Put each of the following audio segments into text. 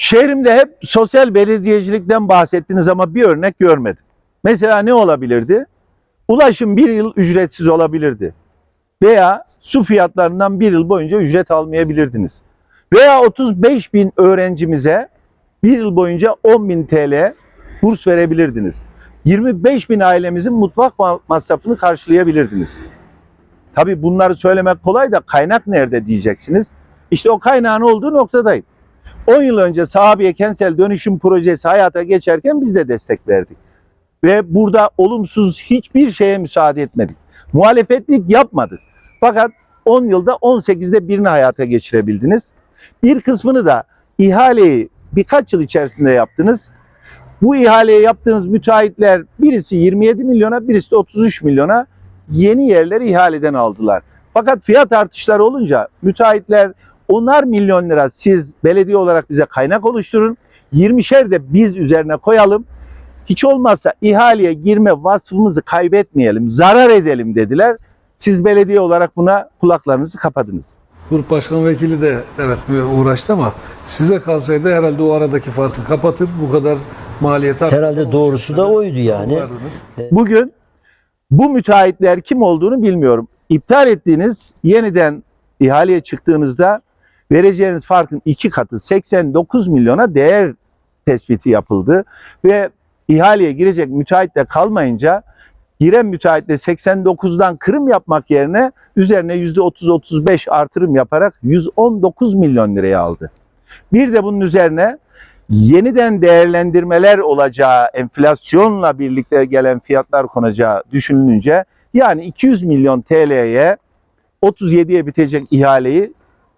Şehrimde hep sosyal belediyecilikten bahsettiniz ama bir örnek görmedim. Mesela ne olabilirdi? Ulaşım bir yıl ücretsiz olabilirdi. Veya su fiyatlarından bir yıl boyunca ücret almayabilirdiniz. Veya 35 bin öğrencimize bir yıl boyunca 10 bin TL burs verebilirdiniz. 25 bin ailemizin mutfak ma- masrafını karşılayabilirdiniz. Tabii bunları söylemek kolay da kaynak nerede diyeceksiniz. İşte o kaynağın olduğu noktadayım. 10 yıl önce Sahabiye Kentsel Dönüşüm Projesi hayata geçerken biz de destek verdik. Ve burada olumsuz hiçbir şeye müsaade etmedik. Muhalefetlik yapmadık. Fakat 10 yılda 18'de birini hayata geçirebildiniz. Bir kısmını da ihaleyi birkaç yıl içerisinde yaptınız. Bu ihaleyi yaptığınız müteahhitler birisi 27 milyona birisi de 33 milyona yeni yerleri ihaleden aldılar. Fakat fiyat artışları olunca müteahhitler onar milyon lira siz belediye olarak bize kaynak oluşturun. 20'şer de biz üzerine koyalım. Hiç olmazsa ihaleye girme vasfımızı kaybetmeyelim, zarar edelim dediler. Siz belediye olarak buna kulaklarınızı kapadınız. Grup başkan vekili de evet uğraştı ama size kalsaydı herhalde o aradaki farkı kapatır. Bu kadar maliyeti Herhalde doğrusu da oydu yani. Bugün bu müteahhitler kim olduğunu bilmiyorum. İptal ettiğiniz yeniden ihaleye çıktığınızda vereceğiniz farkın iki katı 89 milyona değer tespiti yapıldı ve ihaleye girecek müteahhit de kalmayınca giren müteahhitle 89'dan kırım yapmak yerine üzerine %30-35 artırım yaparak 119 milyon liraya aldı. Bir de bunun üzerine yeniden değerlendirmeler olacağı, enflasyonla birlikte gelen fiyatlar konacağı düşünülünce yani 200 milyon TL'ye 37'ye bitecek ihaleyi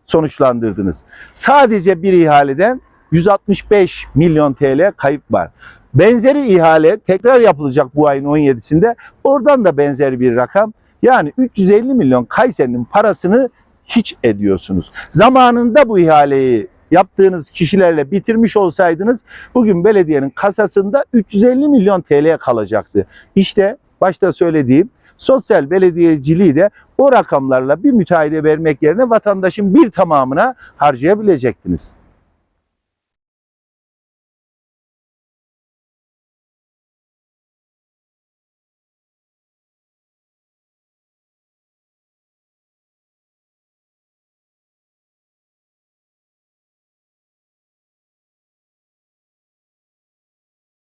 sonuçlandırdınız. Sadece bir ihaleden 165 milyon TL kayıp var. Benzeri ihale tekrar yapılacak bu ayın 17'sinde. Oradan da benzer bir rakam. Yani 350 milyon Kayseri'nin parasını hiç ediyorsunuz. Zamanında bu ihaleyi yaptığınız kişilerle bitirmiş olsaydınız bugün belediyenin kasasında 350 milyon TL kalacaktı. İşte başta söylediğim sosyal belediyeciliği de o rakamlarla bir müteahhide vermek yerine vatandaşın bir tamamına harcayabilecektiniz.